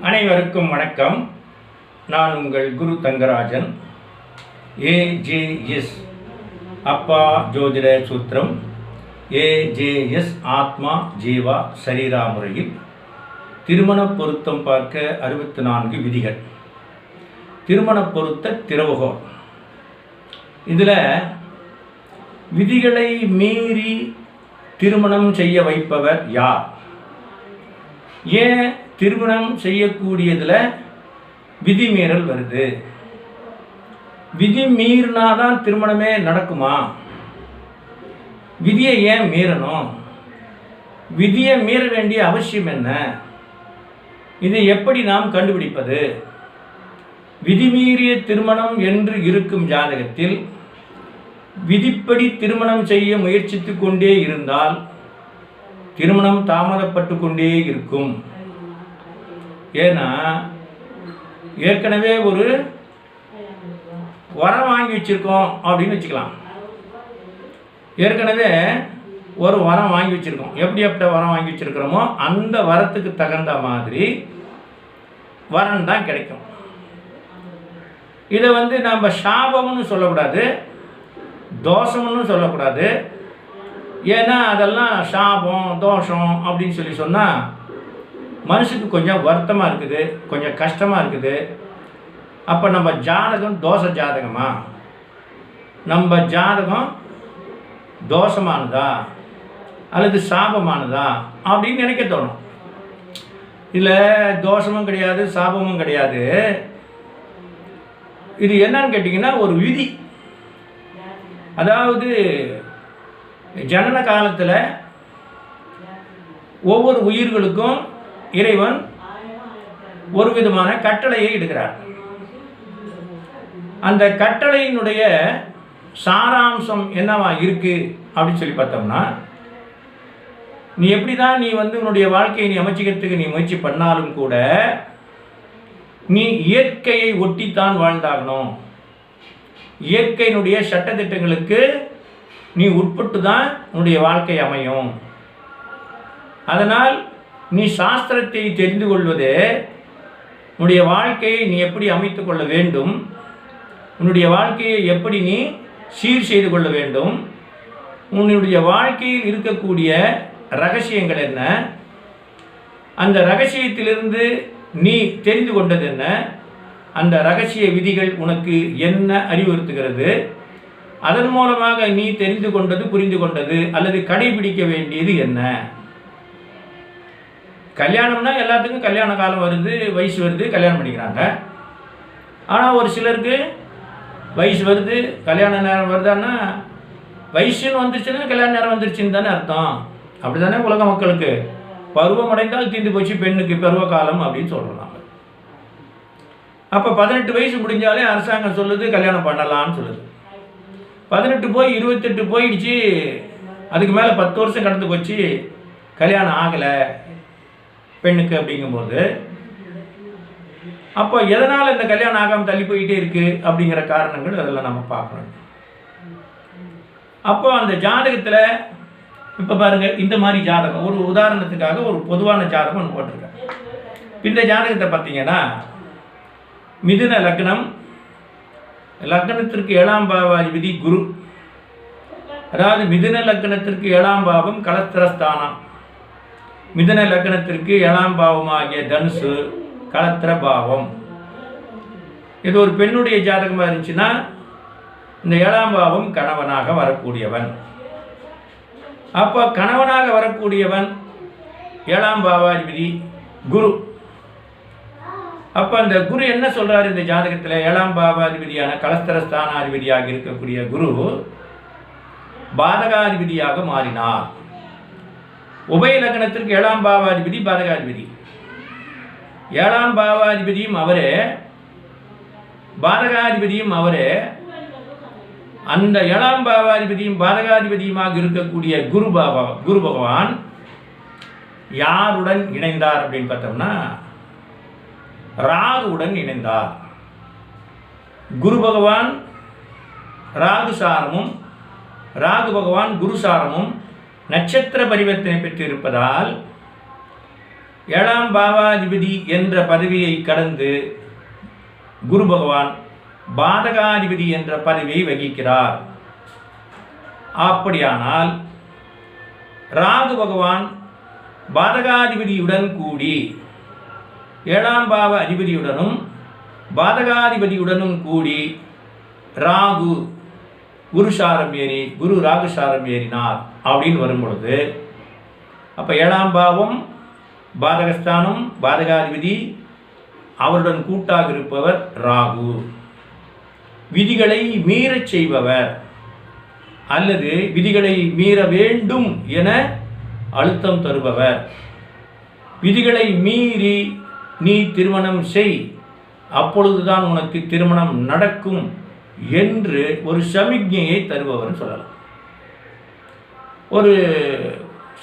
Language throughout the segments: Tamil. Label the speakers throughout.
Speaker 1: அனைவருக்கும் வணக்கம். நான் உங்கள் குரு தங்கராஜன். ஏஜேஎஸ் அப்பா ஜோதிட சூத்திரம். ஏஜேஎஸ் ஆத்மா ஜீவா சரீரா முறையில் திருமண பொருத்தம் பார்க்க அறுபத்தி நான்கு விதிகள். திருமண பொருத்த திறவுகோல் இதில் விதிகளை மீறி திருமணம் செய்ய வைப்பவர் யார்? ஏன் திருமணம் செய்யக்கூடியதில் விதிமீறல் வருது. விதி மீறினாதான் திருமணமே நடக்குமா? விதியை ஏன் மீறணும்? விதியை மீற வேண்டிய அவசியம் என்ன? இதை எப்படி நாம் கண்டுபிடிப்பது? விதிமீறிய திருமணம் என்று இருக்கும் ஜாதகத்தில் விதிப்படி திருமணம் செய்ய முயற்சித்து கொண்டே இருந்தால் திருமணம் தாமதப்பட்டு கொண்டே இருக்கும். ஏன்னா ஏற்கனவே ஒரு வரம் வாங்கி வச்சுருக்கோம் அப்படின்னு வச்சுக்கலாம். ஏற்கனவே ஒரு வரம் வாங்கி வச்சுருக்கோம். எப்படி எப்படி வரம் வாங்கி வச்சுருக்கிறோமோ அந்த வரத்துக்கு தகுந்த மாதிரி வரம் தான் கிடைக்கும். இதை வந்து நம்ம சாபம்னு சொல்லக்கூடாது தோஷம்னு சொல்லக்கூடாது. ஏன்னா அதெல்லாம் சாபம் தோஷம் அப்படின்னு சொல்லி சொன்னால் மனசுக்கு கொஞ்சம் வருத்தமாக இருக்குது கொஞ்சம் கஷ்டமாக இருக்குது. அப்போ நம்ம ஜாதகம் தோஷ ஜாதகமா? நம்ம ஜாதகம் தோஷமானதா? அல்லது சாபமானதா? அப்படின்னு நினைக்க தோணும். இதில் தோஷமும் கிடையாது சாபமும் கிடையாது. இது என்னன்னு கேட்டிங்கன்னா ஒரு விதி. அதாவது ஜனன காலத்தில் ஒவ்வொரு உயிர்களுக்கும் இறைவன் ஒரு விதமான கட்டளையை இடுகிறார். அந்த கட்டளையினுடைய சாராம்சம் என்னவா இருக்கு அப்படின்னு சொல்லி பார்த்தோம்னா நீ எப்படி தான் நீ வந்து உன்னுடைய வாழ்க்கையை நீ அமைச்சிக்கிறதுக்கு நீ முயற்சி பண்ணாலும் கூட நீ இயற்கையை ஒட்டித்தான் வாழ்ந்தாகணும். இயற்கையினுடைய சட்டத்திட்டங்களுக்கு நீ உட்பட்டு தான் உன்னுடைய வாழ்க்கை அமையும். அதனால் நீ சாஸ்திரத்தை தெரிந்து கொள்வது உன்னுடைய வாழ்க்கையை நீ எப்படி அமைத்து கொள்ள வேண்டும்? உன்னுடைய வாழ்க்கையை எப்படி நீ சீர் செய்து கொள்ள வேண்டும்? உன்னுடைய வாழ்க்கையில் இருக்கக்கூடிய ரகசியங்கள் என்ன? அந்த ரகசியத்திலிருந்து நீ தெரிந்து கொண்டது என்ன? அந்த ரகசிய விதிகள் உனக்கு என்ன அறிவுறுத்துகிறது? அதன் மூலமாக நீ தெரிந்து கொண்டது புரிந்து கொண்டது அல்லது கடைபிடிக்க வேண்டியது என்ன? கல்யாணம்னா எல்லாத்துக்கும் கல்யாண காலம் வருது வயசு வருது கல்யாணம் பண்ணிக்கிறாங்க. ஆனால் ஒரு சிலருக்கு வயசு வருது கல்யாண நேரம் வருதான்னா வயசுன்னு வந்துருச்சுன்னா கல்யாண நேரம் வந்துருச்சுன்னு தானே அர்த்தம். அப்படி தானே உலக மக்களுக்கு? பருவம் அடைந்தால் தீர்ந்து போச்சு பெண்ணுக்கு பருவ காலம் அப்படின்னு சொல்கிறோம் அப்போ பதினெட்டு வயசு முடிஞ்சாலே அரசாங்கம் சொல்லுது கல்யாணம் பண்ணலான்னு சொல்லுது. பதினெட்டு போய் இருபத்தெட்டு போயிடுச்சு. அதுக்கு மேலே பத்து வருஷம் கடந்து போச்சு. கல்யாணம் ஆகலை. பெண்ணுக்கு அப்படிங்கும்போது அப்போ எதனால் இந்த கல்யாணம் ஆகாமல் தள்ளி போயிட்டே இருக்குது அப்படிங்கிற காரணங்கள் அதெல்லாம் நம்ம பார்க்கணும். அப்போ அந்த ஜாதகத்தில் இப்போ பாருங்கள் இந்த மாதிரி ஜாதகம் ஒரு உதாரணத்துக்காக ஒரு பொதுவான ஜாதகம் ஒன்று போட்டிருக்கேன். இந்த ஜாதகத்தை பார்த்தீங்கன்னா மிதுன லக்னம் லக்னத்திற்கு ஏழாம் பாவாதிபதி குரு. அதாவது மிதுன லக்னத்திற்கு ஏழாம் பாவம் கலத்திரஸ்தானம். மிதன லக்னத்திற்கு ஏழாம் பாவமாகிய தனுசு கலத்திர பாவம். இது ஒரு பெண்ணுடைய ஜாதகமாக இருந்துச்சுன்னா இந்த ஏழாம் பாவம் கணவனாக வரக்கூடியவன். அப்போ கணவனாக வரக்கூடியவன் ஏழாம் பாவாதிபதி குரு. அப்போ அந்த குரு என்ன சொல்கிறார் இந்த ஜாதகத்தில்? ஏழாம் பாவாதிபதியான கலஸ்தரஸ்தானாதிபதியாக இருக்கக்கூடிய குரு பாதகாதிபதியாக மாறினார். உபய லக்னத்திற்கு ஏழாம் பாவாதிபதி பாதகாதிபதி. ஏழாம் பாவாதிபதியும் அவரே பாதகாதிபதியும் அவரே. அந்த ஏழாம் பாவாதிபதியும் பாதகாதிபதியுமாக இருக்கக்கூடிய குரு பாபா குரு பகவான் யாருடன் இணைந்தார் அப்படின்னு பார்த்தோம்னா ராகுவுடன் இணைந்தார். குரு பகவான் ராகு சாரமும் ராகு பகவான் குரு சாரமும் நட்சத்திர பரிவர்த்தனை பெற்றிருப்பதால் ஏழாம் பாவாதிபதி என்ற பதவியை கடந்து குரு பகவான் பாதகாதிபதி என்ற பதவியை வகிக்கிறார். அப்படியானால் ராகு பகவான் பாதகாதிபதியுடன் கூடி ஏழாம் பாவ அதிபதியுடனும் பாதகாதிபதியுடனும் கூடி ராகு குரு சாரம் ஏறி குரு ராகு சாரம் ஏறினார் அப்படின்னு வரும்பொழுது அப்போ ஏழாம் பாவம் பாதகஸ்தானம் பாதகாதிபதி அவருடன் கூட்டாக இருப்பவர் ராகு. விதிகளை மீறச் செய்பவர் அல்லது விதிகளை மீற வேண்டும் என அழுத்தம் தருபவர். விதிகளை மீறி நீ திருமணம் செய் அப்பொழுதுதான் உனக்கு திருமணம் நடக்கும் என்று ஒரு சமிக்ஞையை தருபவர் சொல்லலாம். ஒரு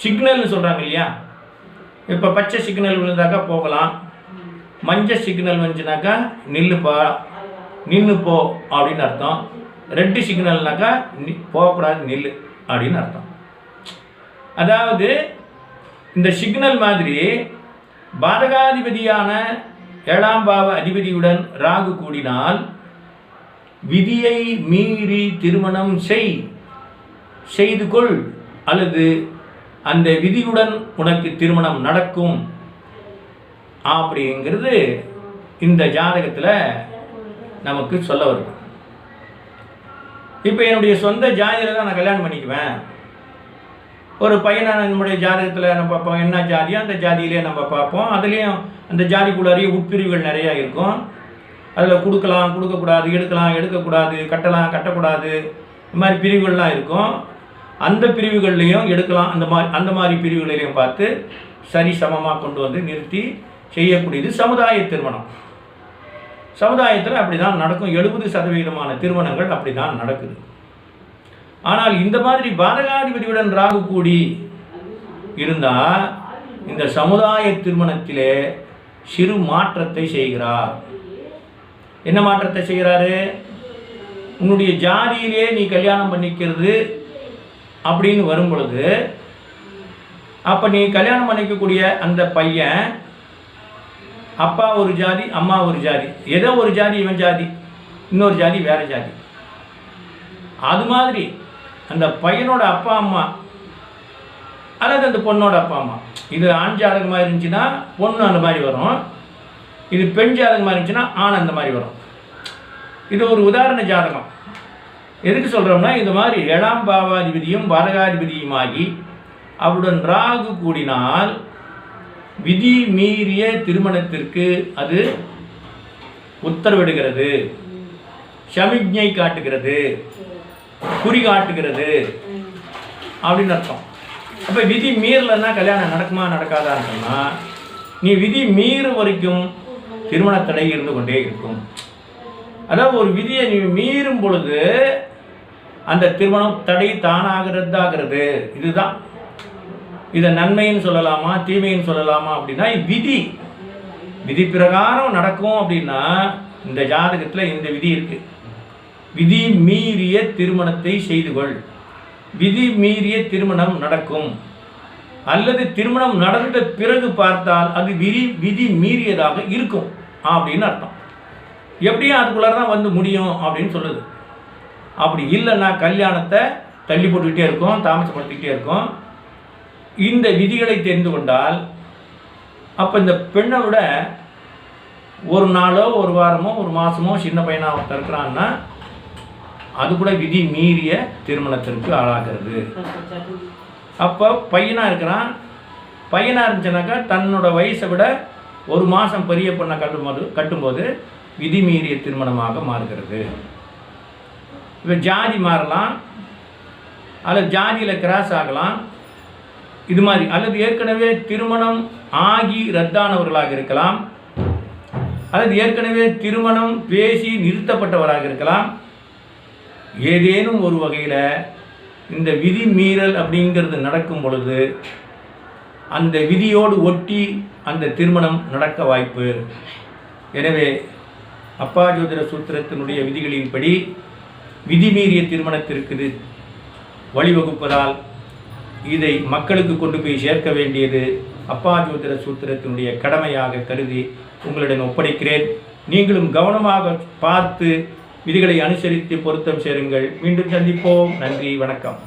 Speaker 1: சிக்னல்னு சொல்கிறாங்க இல்லையா? இப்போ பச்சை சிக்னல் விழுந்தாக்கா போகலாம். மஞ்சள் சிக்னல் வந்துச்சுனாக்கா நில்லுப்பா நின்று போ அப்படின்னு அர்த்தம். ரெட்டு சிக்னல்னாக்கா நி போகக்கூடாது நில்லு அப்படின்னு அர்த்தம். அதாவது இந்த சிக்னல் மாதிரி பாதகாதிபதியான ஏழாம் பாவ அதிபதியுடன் ராகு கூடினால் விதியை மீறி திருமணம் செய் செய்து கொள் அல்லது அந்த விதியுடன் உனக்கு திருமணம் நடக்கும். அப்படிங்கிறது இந்த ஜாதகத்தில் நமக்கு சொல்ல வருது. இப்போ என்னுடைய சொந்த ஜாதியில் தான் நான் கல்யாணம் பண்ணிக்குவேன். ஒரு பையனை நம்முடைய ஜாதகத்தில் நம்ம பார்ப்போம். என்ன ஜாதியோ அந்த ஜாதியிலே நம்ம பார்ப்போம். அதுலேயும் அந்த ஜாதிக்குள்ளாரையே உட்பிரிவுகள் நிறையா இருக்கும். அதில் கொடுக்கலாம் கொடுக்கக்கூடாது எடுக்கலாம் எடுக்கக்கூடாது கட்டலாம் கட்டக்கூடாது. இந்த மாதிரி பிரிவுகள்லாம் இருக்கும். அந்த பிரிவுகள்லையும் எடுக்கலாம். அந்த மாதிரி அந்த மாதிரி பிரிவுகளையும் பார்த்து சரி சமமாக கொண்டு வந்து நிறுத்தி செய்யக்கூடியது சமுதாய திருமணம். சமுதாயத்தில் அப்படி தான் நடக்கும். எழுபது சதவீதமான திருமணங்கள் அப்படி தான் நடக்குது. ஆனால் இந்த மாதிரி பாதகாதிபதியுடன் ராகு கூடி இருந்தால் இந்த சமுதாய திருமணத்திலே சிறு மாற்றத்தை செய்கிறார். என்ன மாற்றத்தை செய்கிறாரு? உன்னுடைய ஜாதியிலே நீ கல்யாணம் பண்ணிக்கிறது அப்படின்னு வரும் பொழுது அப்போ நீ கல்யாணம் பண்ணிக்கக்கூடிய அந்த பையன் அப்பா ஒரு ஜாதி அம்மா ஒரு ஜாதி ஏதோ ஒரு ஜாதி இவன் ஜாதி இன்னொரு ஜாதி வேறு ஜாதி. அது மாதிரி அந்த பையனோட அப்பா அம்மா அல்லது அந்த பொண்ணோட அப்பா அம்மா இது ஆண் ஜாதகமாக இருந்துச்சுன்னா பொண்ணு அந்த மாதிரி வரும். இது பெண் ஜாதகமாக இருந்துச்சுன்னா ஆண் அந்த மாதிரி வரும். இது ஒரு உதாரண ஜாதகம். எதுக்கு சொல்கிறோம்னா இந்த மாதிரி ஏழாம் பாவாதிபதியும் பாதகாதிபதியுமாகி அவருடன் ராகு கூடினால் விதி மீறிய திருமணத்திற்கு அது உத்தரவிடுகிறது. சமிக்ஞை காட்டுகிறது. குறி காட்டுகிறது. அப்படின்னு அர்த்தம். அப்போ விதி மீறலைன்னா கல்யாணம் நடக்குமா நடக்காதான்னு சொன்னால் நீ விதி மீறு வரைக்கும் திருமண தடை இருந்து கொண்டே இருக்கும். அதாவது ஒரு விதியை நீ மீறும் பொழுது அந்த திருமணம் தடை தானாகிறதாகிறது. இதுதான். இதை நன்மைன்னு சொல்லலாமா தீமைன்னு சொல்லலாமா அப்படின்னா விதி. விதி பிரகாரம் நடக்கும் அப்படின்னா இந்த ஜாதகத்தில் இந்த விதி இருக்கு. விதி மீறிய திருமணத்தை செய்து கொள். விதி மீறிய திருமணம் நடக்கும். அல்லது திருமணம் நடந்த பிறகு பார்த்தால் அது விதி விதி மீறியதாக இருக்கும். அப்படின்னு அர்த்தம். எப்படியும் அதுக்குள்ளார தான் வந்து முடியும் அப்படின்னு சொல்லுது. அப்படி இல்லைன்னா கல்யாணத்தை தள்ளி போட்டுக்கிட்டே இருக்கும் தாமசப்படுத்திக்கிட்டே இருக்கும். இந்த விதிகளை தெரிந்து கொண்டால் அப்போ இந்த பெண்ணை விட ஒரு நாளோ ஒரு வாரமோ ஒரு மாதமோ சின்ன பையனாக ஒருத்தன் இருக்கிறான்னா அது கூட விதி மீறிய திருமணத்திற்கு ஆளாகிறது. அப்போ பையனாக இருக்கிறான். பையனாக இருந்துச்சுனாக்கா தன்னோட வயசை விட ஒரு மாதம் பெரிய பொண்ணை கட்டும்போது கட்டும்போது விதி மீறிய திருமணமாக மாறுகிறது. இப்போ ஜாதி மாறலாம் அல்லது ஜாதியில் கிராஸ் ஆகலாம். இது மாதிரி அல்லது ஏற்கனவே திருமணம் ஆகி ரத்தானவர்களாக இருக்கலாம். அல்லது ஏற்கனவே திருமணம் பேசி நிறுத்தப்பட்டவராக இருக்கலாம். ஏதேனும் ஒரு வகையில் இந்த விதி மீறல் அப்படிங்கிறது நடக்கும் பொழுது அந்த விதியோடு ஒட்டி அந்த திருமணம் நடக்க வாய்ப்பு. எனவே அப்பா ஜோதிட சூத்திரத்தினுடைய விதிகளின்படி விதிமீறிய திருமணத்திற்கு வழிவகுப்பதால் இதை மக்களுக்கு கொண்டு போய் சேர்க்க வேண்டியது அப்பா ஜோதிட சூத்திரத்தினுடைய கடமையாக கருதி உங்களிடம் ஒப்படைக்கிறேன். நீங்களும் கவனமாக பார்த்து விதிகளை அனுசரித்து பொருத்தம் சேருங்கள். மீண்டும் சந்திப்போம். நன்றி. வணக்கம்.